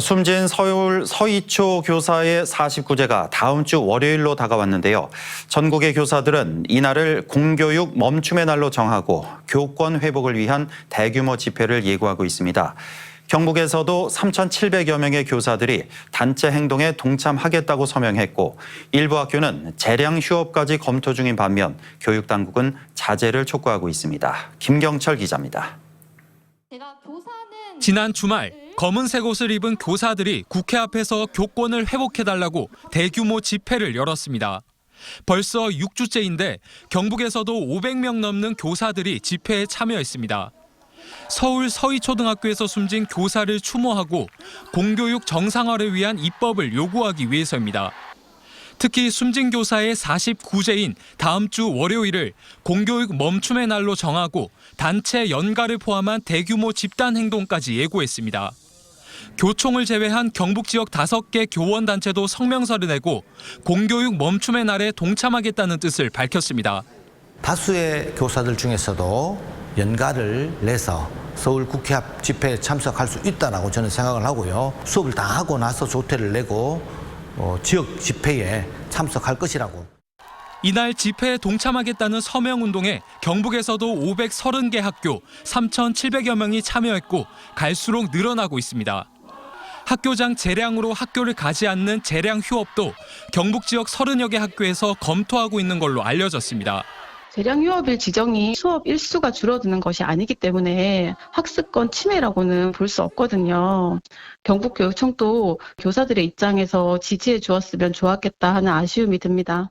숨진 서울 서이초 교사의 49제가 다음 주 월요일로 다가왔는데요. 전국의 교사들은 이날을 공교육 멈춤의 날로 정하고 교권 회복을 위한 대규모 집회를 예고하고 있습니다. 경북에서도 3,700여 명의 교사들이 단체 행동에 동참하겠다고 서명했고 일부 학교는 재량 휴업까지 검토 중인 반면 교육 당국은 자제를 촉구하고 있습니다. 김경철 기자입니다. 지난 주말 검은색 옷을 입은 교사들이 국회 앞에서 교권을 회복해달라고 대규모 집회를 열었습니다. 벌써 6주째인데 경북에서도 500명 넘는 교사들이 집회에 참여했습니다. 서울 서희초등학교에서 숨진 교사를 추모하고 공교육 정상화를 위한 입법을 요구하기 위해서입니다. 특히 숨진 교사의 49제인 다음 주 월요일을 공교육 멈춤의 날로 정하고 단체 연가를 포함한 대규모 집단 행동까지 예고했습니다. 교총을 제외한 경북 지역 5개 교원 단체도 성명서를 내고 공교육 멈춤의 날에 동참하겠다는 뜻을 밝혔습니다. 다수의 교사들 중에서도 연가를 내서 서울 국회 앞 집회에 참석할 수 있다라고 저는 생각을 하고요. 수업을 다 하고 나서 조퇴를 내고 어, 지역 집회에 참석할 것이라고. 이날 집회에 동참하겠다는 서명 운동에 경북에서도 530개 학교 3,700여 명이 참여했고 갈수록 늘어나고 있습니다. 학교장 재량으로 학교를 가지 않는 재량 휴업도 경북 지역 30여 개 학교에서 검토하고 있는 걸로 알려졌습니다. 재량 휴업일 지정이 수업 일수가 줄어드는 것이 아니기 때문에 학습권 침해라고는 볼 수 없거든요. 경북교육청도 교사들의 입장에서 지지해 주었으면 좋았겠다 하는 아쉬움이 듭니다.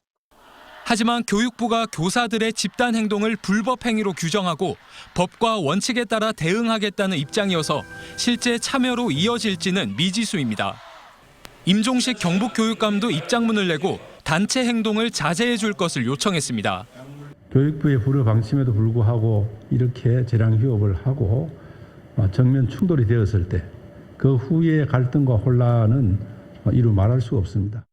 하지만 교육부가 교사들의 집단 행동을 불법 행위로 규정하고 법과 원칙에 따라 대응하겠다는 입장이어서 실제 참여로 이어질지는 미지수입니다. 임종식 경북교육감도 입장문을 내고 단체 행동을 자제해 줄 것을 요청했습니다. 교육부의 불허 방침에도 불구하고 이렇게 재량 휴업을 하고 어, 정면 충돌이 되었을 때 그 후에 갈등과 혼란은 어, 이루 말할 수 없습니다.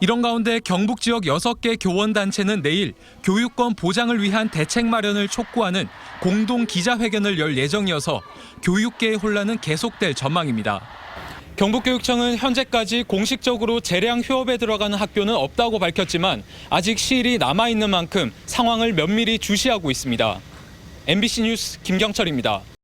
이런 가운데 경북 지역 6개 교원 단체는 내일 교육권 보장을 위한 대책 마련을 촉구하는 공동 기자회견을 열 예정이어서 교육계의 혼란은 계속될 전망입니다. 경북교육청은 현재까지 공식적으로 재량 휴업에 들어가는 학교는 없다고 밝혔지만 아직 시일이 남아 있는 만큼 상황을 면밀히 주시하고 있습니다. MBC 뉴스 김경철입니다.